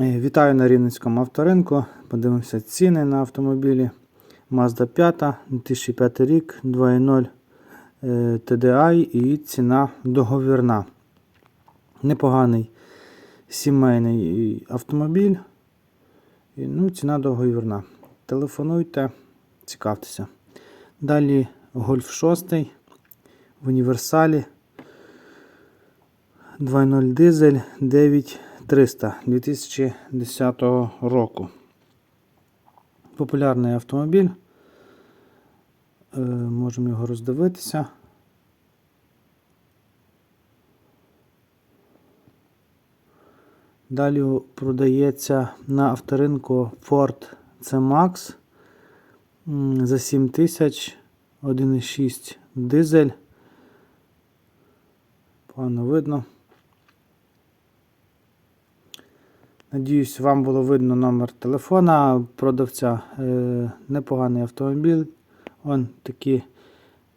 Е, Вітаю на Рівненському авторинку. Подивимося ціни на автомобілі. Mazda 5, 2005 рік, 2.0 е, TDI і ціна договірна. Непоганий сімейний автомобіль. І, Ну, ціна договірна. Телефонуйте, цікавтеся. Далі Golf 6 в універсалі. 2.0 дизель 9300 2010 року. Популярний автомобіль. Е, можемо його роздивитися. Далі продається на авторинку Ford C-Max за 7000 1,6 дизель. Погано видно. Надіюсь, вам було видно номер телефона продавця. Е, непоганий автомобіль. Вон такі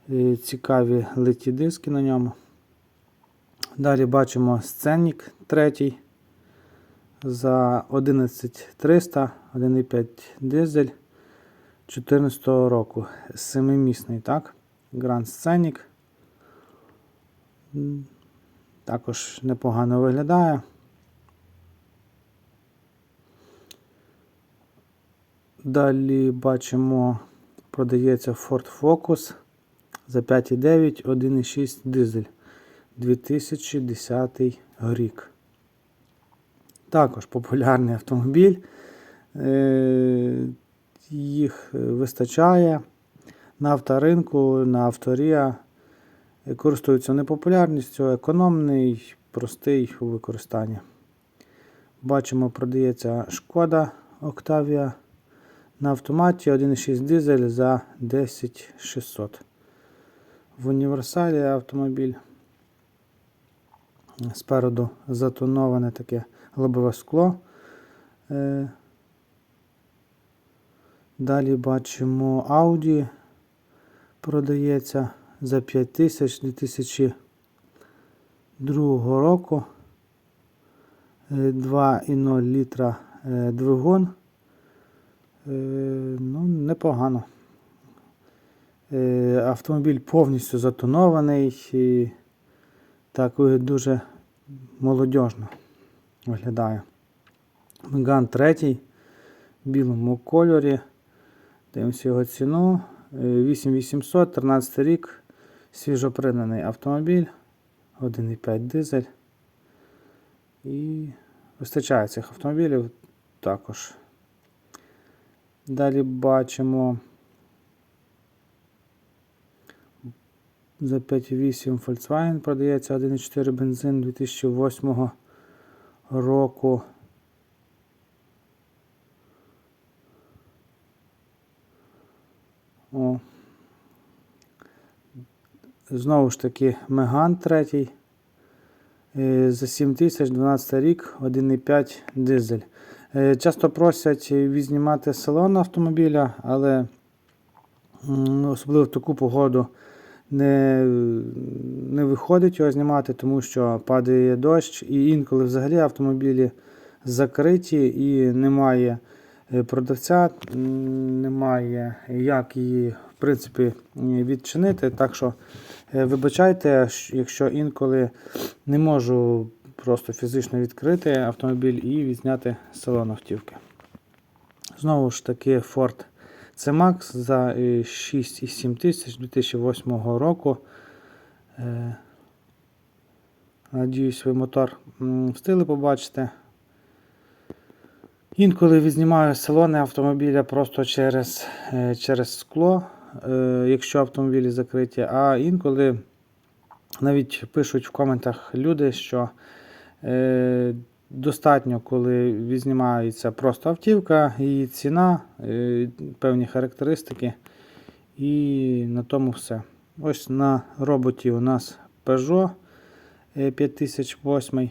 е, цікаві литі диски на ньому. Далі бачимо сценник третій за 11300, 1,5 дизель 2014 року. Семимісний, так? Grand Scenic. Також непогано виглядає. Далі бачимо, продається Ford Focus за 5,9, 1,6 дизель 2010 рік. Також популярний автомобіль. Е, Їх вистачає на авторинку, на авторія. Користуються непопулярністю, економний, простий у використанні. Бачимо, продається шкода Octavia на автоматі 1,6 дизель за 10600. В універсалі автомобіль. Спереду затоноване таке лобове скло. Е, Далі бачимо Audi продається за 5000 2002 року. Е, 2,0 літра е, двигун. Е, Ну, непогано. Е, Автомобіль повністю затонований і так е, дуже молодіжно виглядає. Меган 3 в білому кольорі. Дивимося його ціну. Е, 8800, 13 рік. Свіжопригнаний автомобіль. 1,5 дизель. І вистачає цих автомобілів також. Далі бачимо за 5,8 Volkswagen продається 1,4 бензин 2008 року. О. Знову ж таки Меган третій. Е, За 7012 рік 1,5 дизель. Е, Часто просять відзнімати салон автомобіля, але особливо в таку погоду не, не виходить його знімати, тому що падає дощ, і інколи взагалі автомобілі закриті і немає е, продавця, немає як її в принципі відчинити. Так що е, вибачайте, якщо інколи не можу просто фізично відкрити автомобіль і відзняти салон автівки. Знову ж таки, Ford C-Max за е, 6,7 тисяч 2008 року. Е, Надіюсь, ви мотор встигли побачити. Інколи відзнімаю салони автомобіля просто через, е, через скло, е, якщо автомобілі закриті, а інколи навіть пишуть в коментах люди, що е, достатньо, коли відзнімається просто автівка, її ціна, е, певні характеристики, і на тому все. Ось на роботі у нас Peugeot е, 5008.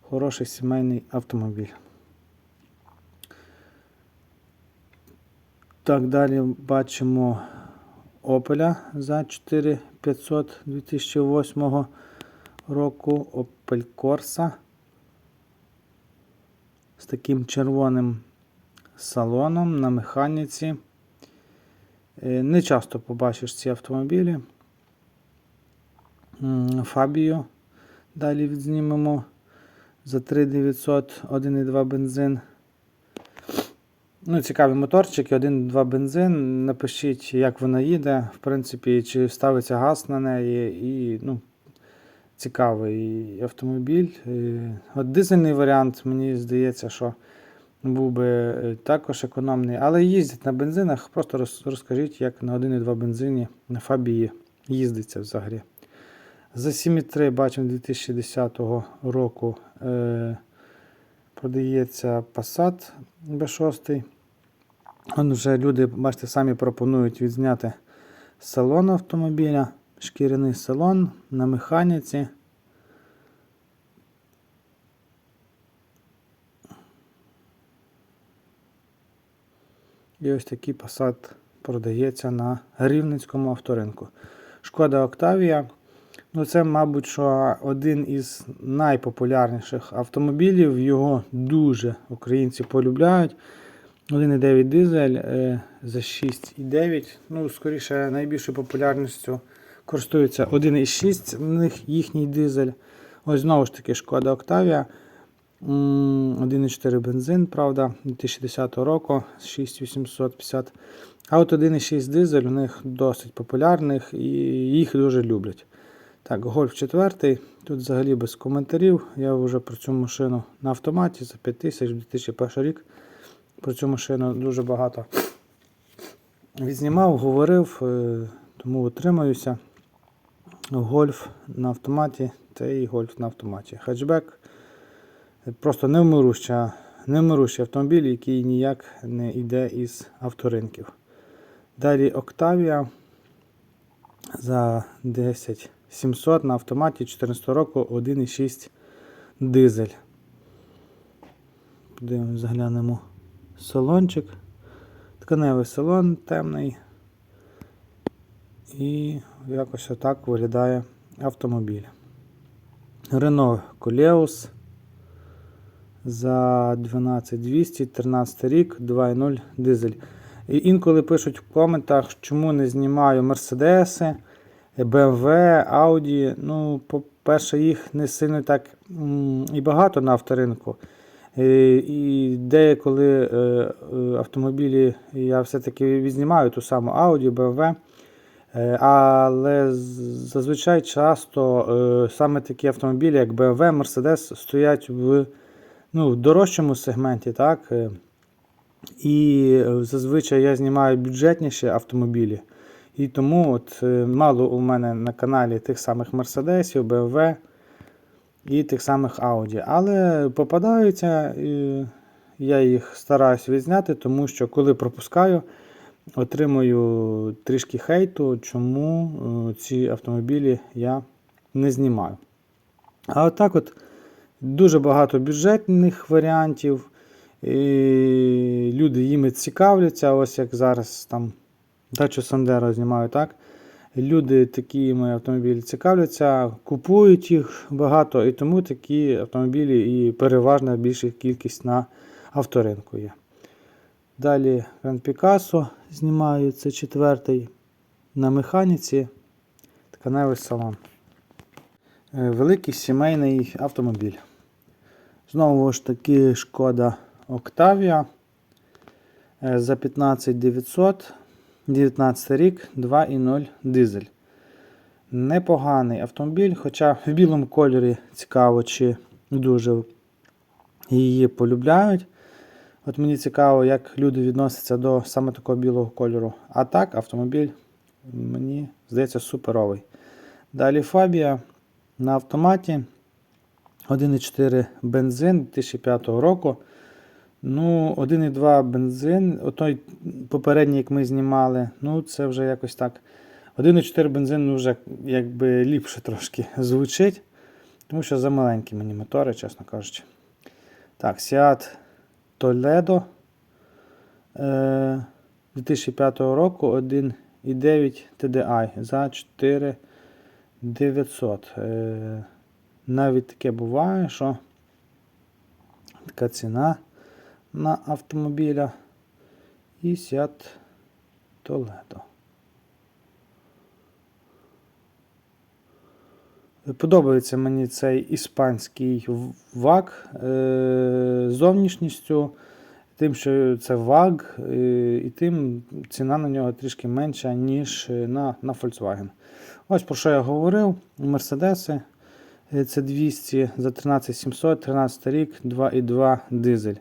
Хороший сімейний автомобіль. Так, далі бачимо Opel за 4500 2008 року. Opel Corsa. з таким червоним салоном на механіці. Е, Не часто побачиш ці автомобілі. Фабію далі відзнімемо за 3900 1,2 бензин. Ну, цікаві моторчики, 1,2 бензин. Напишіть, як вона їде, в принципі, чи ставиться газ на неї. І, ну, цікавий автомобіль. От дизельний варіант, мені здається, що був би е, також економний. Але їздять на бензинах. Просто розкажіть, як на 1,2 бензині на Фабії їздиться взагалі. За 7,3 бачимо 2010 року е, продається Passat B6. Он вже люди, бачите, самі пропонують відзняти салон автомобіля, шкіряний салон на механіці. І ось такий Passat продається на Рівненському авторинку. Шкода Octavia. Ну, це, мабуть, що один із найпопулярніших автомобілів. Його дуже українці полюбляють. 1,9 дизель е, за 6,9. Ну, скоріше, найбільшою популярністю користується 1,6 в них їхній дизель. Ось знову ж таки шкода. М, 1,4 бензин, правда, 2010 року 6850. А от 1,6 дизель у них досить популярних і їх дуже люблять. Так, Гольф 4. Тут взагалі без коментарів. Я вже про цю машину на автоматі за 5000 2001 рік. Про цю машину дуже багато відзнімав, говорив, е, тому утримаюся. Гольф на автоматі та і гольф на автоматі. Хетчбек просто невмируща, невмирущий автомобіль, який ніяк не йде із авторинків. Далі Octavia за 10 700 на автоматі 14 року 1,6 дизель. Подивимось, заглянемо салончик. Тканевий салон темний. І якось отак виглядає автомобіль. Renault Coleos за 12200, 13 рік, 2.0 дизель. І інколи пишуть в коментах, чому не знімаю Мерседеси, BMW, Audi. Ну, по-перше, їх не сильно так і багато на авторинку. Е, І деяколи е, е, автомобілі я все-таки відзнімаю ту саму Audi, BMW. Е, Але зазвичай часто е, саме такі автомобілі, як BMW, Mercedes, стоять в, ну, в дорожчому сегменті. так? е. І зазвичай я знімаю бюджетніші автомобілі. І тому от, мало у мене на каналі тих самих Мерседесів, BMW і тих самих Audi. Але попадаються, я їх стараюсь відзняти, тому що коли пропускаю, отримую трішки хейту, чому е, ці автомобілі я не знімаю. А отак от дуже багато бюджетних варіантів. І люди їми цікавляться, ось як зараз там дачу Сандеро знімаю, так? Люди такими автомобілі цікавляться, купують їх багато, і тому такі автомобілі і переважна більша кількість на авторинку є. Далі Grand Picasso знімаю, це четвертий на механіці, тканевий салон. Е, Великий сімейний автомобіль. Знову ж таки шкода Octavia е, за 15900, 19 рік, 2.0 дизель. Непоганий автомобіль, хоча в білому кольорі цікаво, чи дуже її полюбляють. От мені цікаво, як люди відносяться до саме такого білого кольору. А так, автомобіль мені здається суперовий. Далі Фабія на автоматі. 1,4 бензин 2005 року. Ну, 1,2 бензин. Отой попередній, як ми знімали, ну це вже якось так. 1,4 бензин ну, вже якби ліпше трошки звучить. Тому що за маленькі мені мотори, чесно кажучи. Так, Seat Е, 2005 року 1,9 TDI за 4900. Е, навіть таке буває, що така ціна на автомобіля і сяд Toledo. Подобається мені цей іспанський в- ВАГ е, зовнішністю, тим, що це ВАГ, е, і тим ціна на нього трішки менша, ніж е, на, на Volkswagen. Ось про що я говорив. Мерседеси е, це 200 за 13700, 13 рік, 2,2 дизель.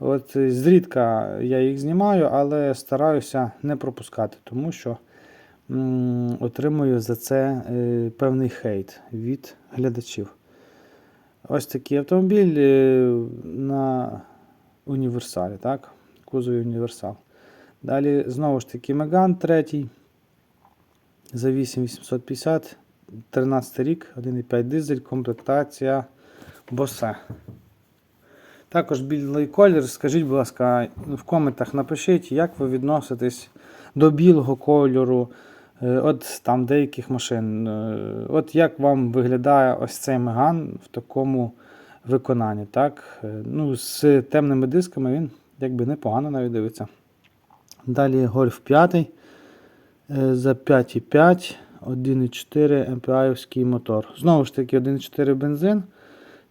От зрідка я їх знімаю, але стараюся не пропускати, тому що отримую за це е, певний хейт від глядачів. Ось такий автомобіль е, на універсалі, так? Кузові універсал. Далі знову ж таки Меган третій за 8850, 13 рік, 1,5 дизель, комплектація Босе. Також білий колір. Скажіть, будь ласка, в коментах напишіть, як ви відноситесь до білого кольору, от там деяких машин. Е, От як вам виглядає ось цей Меган в такому виконанні. так? Е, Ну, з темними дисками він якби непогано навіть дивиться. Далі Гольф 5 е, за 5,5, 1,4 MPI мотор. Знову ж таки, 1,4 бензин.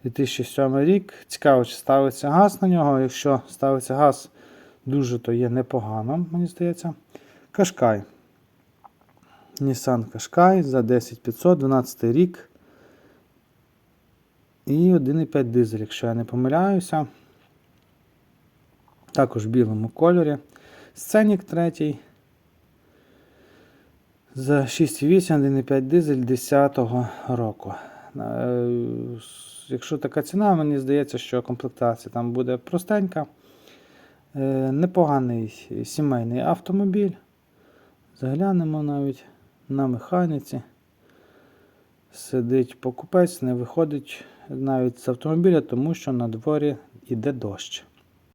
2007 рік. Цікаво, чи ставиться газ на нього. Якщо ставиться газ, дуже то є непогано, мені здається. Кашкай. Nissan Qashqai за 10500, 12 рік. І 1,5 дизель, якщо я не помиляюся. Також в білому кольорі. Сценік третій. За 6,8, 1,5 дизель 10-го року. Е, Якщо така ціна, мені здається, що комплектація там буде простенька. Е, Непоганий сімейний автомобіль. Заглянемо навіть на механіці. Сидить покупець, не виходить навіть з автомобіля, тому що на дворі йде дощ.